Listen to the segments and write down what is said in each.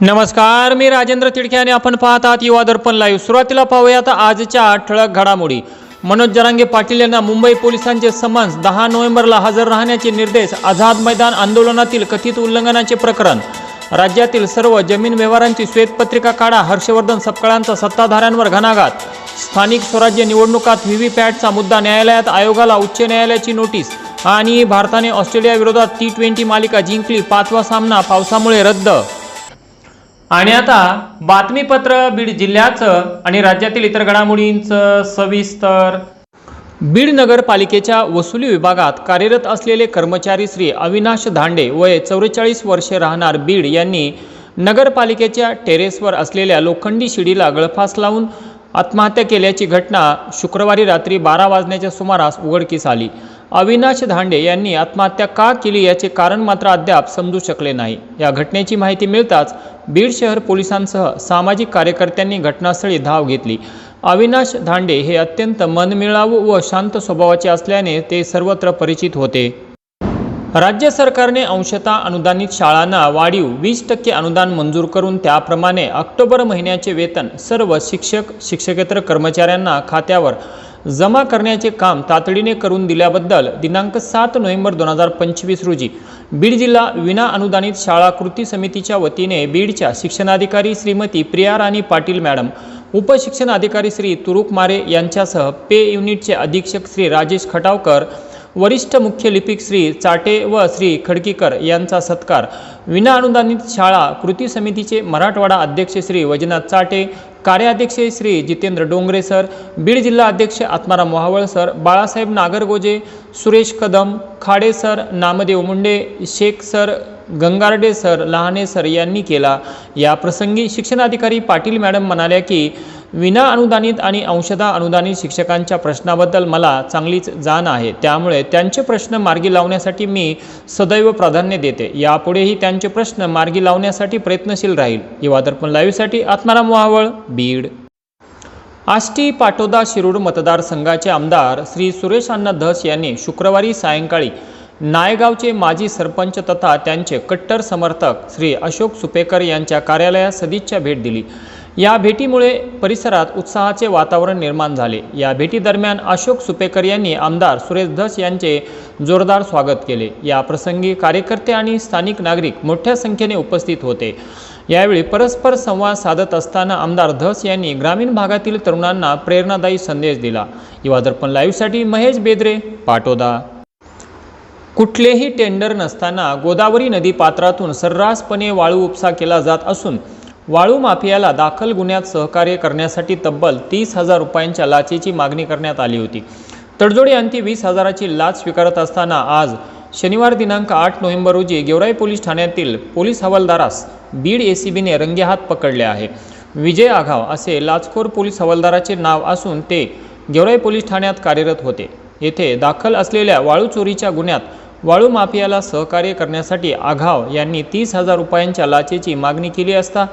नमस्कार मी राजेंद्र तिडके आणि आपण पाहत आहात युवा दर्पण लाईव्ह सुरुवातीला पाहूयात आजच्या ठळक घडामोडी. मनोज जरांगे पाटील यांना मुंबई पोलिसांचे समन्स. दहा नोव्हेंबरला हजर राहण्याचे निर्देश. आझाद मैदान आंदोलनातील कथित उल्लंघनाचे प्रकरण. राज्यातील सर्व जमीन व्यवहारांची श्वेतपत्रिका काढा. हर्षवर्धन सपकाळांचा सत्ताधाऱ्यांवर घणाघात. स्थानिक स्वराज्य निवडणुकात व्ही वी पॅटचा मुद्दा न्यायालयात आयोगाला उच्च न्यायालयाची नोटीस. आणि भारताने ऑस्ट्रेलियाविरोधात टी ट्वेंटी मालिका जिंकली. पाचवा सामना पावसामुळे रद्द आणि आता बातमीपत्र बीड जिल्ह्याचं आणि राज्यातील इतर घडामोडींचं सविस्तर. बीड नगरपालिकेच्या वसुली विभागात कार्यरत असलेले कर्मचारी श्री अविनाश धांडे वय चौवेचाळीस वर्षे राहणार बीड यांनी नगरपालिकेच्या टेरेसवर असलेल्या लोखंडी शिडीला गळफास लावून आत्महत्या केल्याची घटना शुक्रवारी रात्री बारा वाजण्याच्या सुमारास उघडकीस आली. अविनाश धांडे यांनी आत्महत्या का केली याचे कारण मात्र अद्याप समजू शकले नाही. या घटनेची माहिती मिळताच बीड शहर पोलिसांसह सामाजिक कार्यकर्त्यांनी घटनास्थळी धाव घेतली. अविनाश धांडे हे अत्यंत मनमिळावू व शांत स्वभावाचे असल्याने ते सर्वत्र परिचित होते. राज्य सरकारने अंशतः अनुदानित शाळांना वाढीव वीस टक्के अनुदान मंजूर करून त्याप्रमाणे ऑक्टोबर महिन्याचे वेतन सर्व शिक्षक शिक्षकेतर कर्मचाऱ्यांना खात्यावर जमा करण्याचे काम तातडीने करून दिल्याबद्दल दिनांक सात नोव्हेंबर दोन हजार पंचवीस रोजी बीड जिल्हा विना अनुदानित शाळा कृती समितीच्या वतीने बीडच्या शिक्षणाधिकारी श्रीमती प्रिया राणी पाटील मॅडम उपशिक्षण अधिकारी श्री तुरुक मारे यांच्यासह पे युनिटचे अधीक्षक श्री राजेश खटावकर वरिष्ठ मुख्य लिपिक श्री चाटे व श्री खडकीकर यांचा सत्कार. विनाअनुदानित शाळा कृती समितीचे मराठवाडा अध्यक्ष श्री वैजनाथ चाटे कार्याध्यक्ष श्री जितेंद्र डोंगरे सर बीड जिल्हा अध्यक्ष Atmaram Mohaval sir Balasaheb Nagargoje Suresh Kadam Khade sir Namdev Munde Shaikh sir Gangarde sir Lahane sir यांनी केला. या प्रसंगी शिक्षणाधिकारी पाटील मॅडम म्हणाल्या की विना अनुदानित आणि अंशदा अनुदानित शिक्षकांच्या प्रश्नाबद्दल मला चांगलीच जाण आहे. त्यामुळे त्यांचे प्रश्न मार्गी लावण्यासाठी मी सदैव प्राधान्य देते. यापुढेही त्यांचे प्रश्न मार्गी लावण्यासाठी प्रयत्नशील राहील. युवा दर्पण लाईव्हसाठी आत्माराम वाहवळ बीड. आष्टी पाटोदा शिरूर मतदारसंघाचे आमदार श्री सुरेश अण्णा धस यांनी शुक्रवारी सायंकाळी नायगावचे माजी सरपंच तथा त्यांचे कट्टर समर्थक श्री अशोक सुपेकर यांच्या कार्यालयात सदिच्छा भेट दिली. या भेटीमुळे परिसरात उत्साहाचे वातावरण निर्माण झाले. या भेटीदरम्यान अशोक सुपेकर यांनी आमदार सुरेश धस यांचे जोरदार स्वागत केले. या प्रसंगी कार्यकर्ते आणि स्थानिक नागरिक मोठ्या संख्येने उपस्थित होते. यावेळी परस्पर संवाद साधत असताना आमदार धस यांनी ग्रामीण भागातील तरुणांना प्रेरणादायी संदेश दिला. युवा दर्पण लाईव्हसाठी महेश बेदरे पाटोदा. कुठलेही टेंडर नसताना गोदावरी नदी पात्रातून सर्रासपणे वाळू उपसा केला जात असून वाळू माफियाला दाखल गुन्ह्यात सहकार्य करण्यासाठी तब्बल तीस हजार रुपयांच्या लाचेची मागणी करण्यात आली होती. तडजोडी अंती वीस हजाराची लाच स्वीकारत असताना आज शनिवार दिनांक आठ नोव्हेंबर रोजी गेवराई पोलीस ठाण्यातील पोलीस हवालदारास बीड ए सी बीने रंगेहात पकडले आहे. विजय आघाव असे लाचखोर पोलीस हवालदाराचे नाव असून ते गेवराई पोलीस ठाण्यात कार्यरत होते. येथे दाखल असलेल्या वाळू चोरीच्या गुन्ह्यात वाळू माफियाला सहकार्य करण्यासाठी आघाव यांनी तीस हजार रुपयांच्या लाचेची मागणी केली असता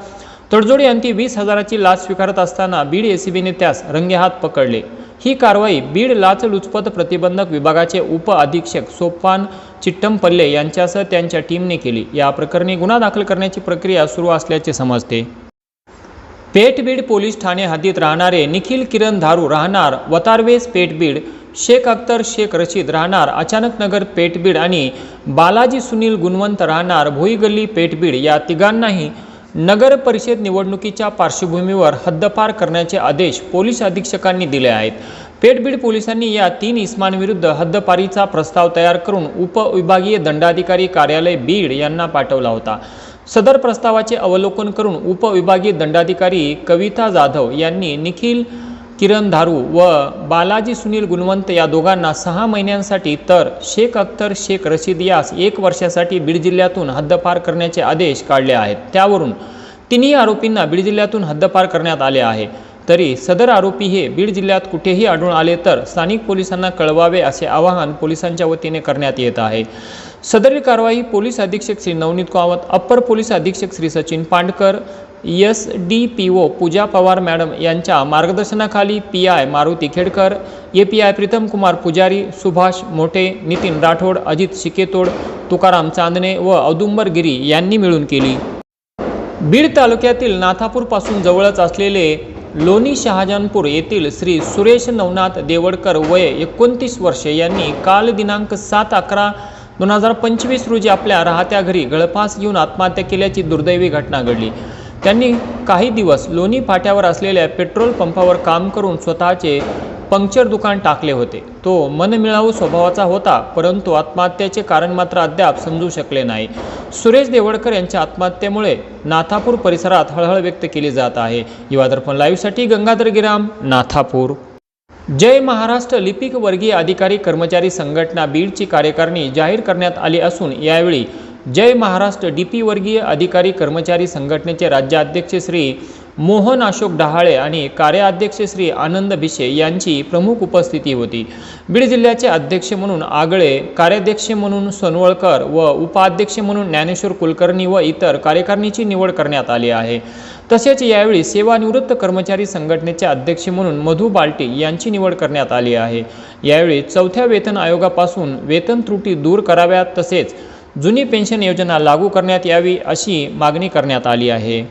तडजोडी अंती वीस हजाराची लाच स्वीकारत असताना बीड एसीबीने त्यास रंगेहात पकडले. ही कारवाई बीड लाचलुचपत प्रतिबंधक विभागाचे उप अधीक्षक सोपान चिट्टमपल्ले यांच्यासह त्यांच्या टीमने केली. या प्रकरणी गुन्हा दाखल करण्याची प्रक्रिया सुरू असल्याचे समजते. पेठबीड पोलीस ठाणे हद्दीत राहणारे निखिल किरण धारू राहणार वतारवेस पेठबीड शेख अख्तर शेख रशीद राहणार अचानक नगर पेठबीड आणि बालाजी सुनील गुणवंत राहणार भोईगल्ली पेठबीड या तिघांनाही नगर परिषद निवडणुकीच्या पार्श्वभूमीवर हद्दपार करण्याचे आदेश पोलीस अधीक्षकांनी दिले आहेत. पेठबीड पोलिसांनी या तीन इस्मांविरुद्ध हद्दपारीचा प्रस्ताव तयार करून उपविभागीय दंडाधिकारी कार्यालय बीड यांना पाठवला होता. सदर प्रस्तावाचे अवलोकन करून उपविभागीय दंडाधिकारी कविता जाधव यांनी निखिल किरण धारू व बालाजी सुनील गुणवंत या दोघांना सहा महिन्यांसाठी तर शेख अख्तर शेख रशीद यास एक वर्षासाठी बीड जिल्ह्यातून हद्दपार करण्याचे आदेश काढले आहेत. त्यावरून तिन्ही आरोपींना बीड जिल्ह्यातून हद्दपार करण्यात आले आहे. तरी सदर आरोपी हे बीड जिल्ह्यात कुठेही आढळून आले तर स्थानिक पोलिसांना कळवावे असे आवाहन पोलिसांच्या वतीने करण्यात येत आहे. सदरील कारवाई पोलीस अधीक्षक श्री नवनीत कावत अप्पर पोलीस अधीक्षक Shri Sachin Pandkar S D P O Pooja Pawar madam यांच्या मार्गदर्शनाखाली P I Maruti Khedkar A P I Pritam Kumar Pujari Subhash Mothe Nitin Rathod Ajit शिकेतोड Tukaram चांदणे व औदुंबर गिरी यांनी मिळून केली. बीड तालुक्यातील नाथापूरपासून जवळच असलेले लोणी शहाजहानपूर येथील श्री सुरेश नवनाथ देवडकर वय एकोणतीस वर्षे यांनी काल दिनांक सात अकरा दोन हजार पंचवीस रोजी आपल्या राहत्या घरी गळफास घेऊन आत्महत्या केल्याची दुर्दैवी घटना घडली. त्यांनी काही दिवस लोणी फाट्यावर असलेल्या पेट्रोल पंपावर काम करून स्वतःचे पंक्चर दुकान टाकले होते. तो मनमिळावू स्वभावाचा होता परंतु आत्महत्येचे कारण मात्र अद्याप समजू शकले नाही. सुरेश देवडकर यांच्या आत्महत्येमुळे नाथापूर परिसरात हळहळ व्यक्त केली जात आहे. युवादर्पण लाईव्हसाठी गंगाधर गिराम नाथापूर. जय महाराष्ट्र लिपिक वर्गीय अधिकारी कर्मचारी संघटना बीडची कार्यकारिणी जाहीर करण्यात आली असून यावेळी जय महाराष्ट्र डी पी वर्गीय अधिकारी कर्मचारी संघटनेचे राज्याध्यक्ष श्री मोहन अशोक डहाळे आणि कार्याध्यक्ष श्री आनंद भिशे यांची प्रमुख उपस्थिती होती. बीड जिल्ह्याचे अध्यक्ष म्हणून आगळे कार्याध्यक्ष म्हणून सोनवळकर व उपाध्यक्ष म्हणून ज्ञानेश्वर कुलकर्णी व इतर कार्यकारिणीची निवड करण्यात आली आहे. तसेच यावेळी सेवानिवृत्त कर्मचारी संघटनेचे अध्यक्ष म्हणून मधु बाल्टी यांची निवड करण्यात आली आहे. यावेळी चौथ्या वेतन आयोगापासून वेतन त्रुटी दूर कराव्यात तसेच जुनी पेन्शन योजना लागू करण्यात यावी अशी मागणी करण्यात आली आहे.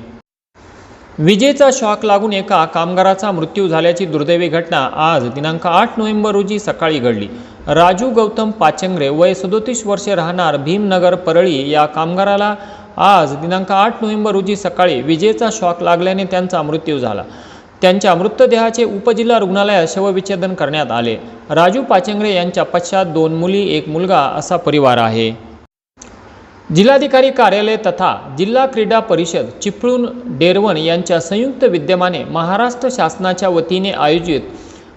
विजेचा शॉक लागून एका कामगाराचा मृत्यू झाल्याची दुर्दैवी घटना आज दिनांक आठ नोव्हेंबर रोजी सकाळी घडली. राजू गौतम पाचंगरे वय सदोतीस वर्षे राहणार भीमनगर परळी या कामगाराला आज दिनांक आठ नोव्हेंबर रोजी सकाळी विजेचा शॉक लागल्याने त्यांचा मृत्यू झाला. त्यांच्या मृतदेहाचे उपजिल्हा रुग्णालयात शवविच्छेदन करण्यात आले. राजू पाचंगरे यांच्या पश्चात दोन मुली एक मुलगा असा परिवार आहे. जिल्हाधिकारी कार्यालय तथा जिल्हा क्रीडा परिषद चिपळूण डेरवण यांच्या संयुक्त विद्यमाने महाराष्ट्र शासनाच्या वतीने आयोजित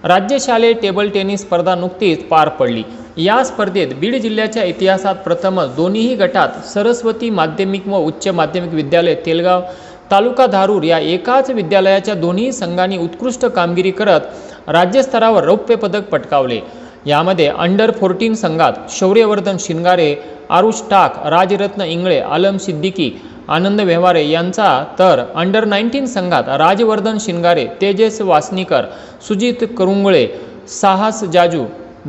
राज्यशालेय टेबल टेनिस स्पर्धा नुकतीच पार पडली. या स्पर्धेत बीड जिल्ह्याच्या इतिहासात प्रथमच दोन्हीही गटात सरस्वती माध्यमिक व उच्च माध्यमिक विद्यालय तेलगाव तालुका धारूर या एकाच विद्यालयाच्या दोन्ही संघांनी उत्कृष्ट कामगिरी करत राज्यस्तरावर रौप्य पदक पटकावले. यामध्ये अंडर फोर्टीन संघात शौर्यवर्धन शिंगारे आरुष टाक राजरत्न इंगळे आलम सिद्दीकी आनंद व्यवहारे यांचा तर अंडर नाईन्टीन संघात राजवर्धन शिंगारे तेजस वासनीकर सुजित करुंगळे साहस जाजू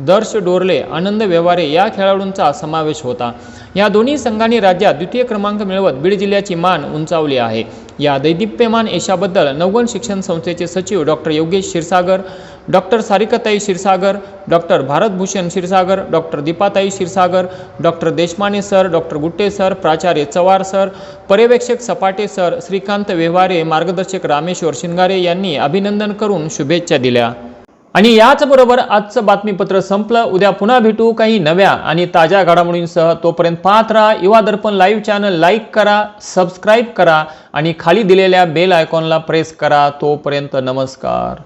दर्श डोरले आनंद व्यवहारे या खेळाडूंचा समावेश होता. या दोन्ही संघांनी राज्यात द्वितीय क्रमांक मिळवत बीड जिल्ह्याची मान उंचावली आहे. या दैदिप्यमान यशाबद्दल नवगण शिक्षण संस्थेचे सचिव doctor Yogesh Kshirsagar doctor सारिकाताई Kshirsagar doctor Bharatbhushan Kshirsagar doctor Deepatai Kshirsagar doctor Deshmane sir doctor Gutte sir प्राचार्य चवार सर पर्यवेक्षक सपाटे सर श्रीकांत व्यवहारे मार्गदर्शक रामेश्वर शिंगारे यांनी अभिनंदन करून शुभेच्छा दिल्या. आणि याचबरोबर आजचं बातमीपत्र संपलं. उद्या पुन्हा भेटू काही नव्या आणि ताज्या घडामोडींसह. तोपर्यंत पाहत राहा Yuva Darpan live channel. Like करा सबस्क्राईब करा आणि खाली दिलेल्या बेल आयकॉनला प्रेस करा. तोपर्यंत नमस्कार.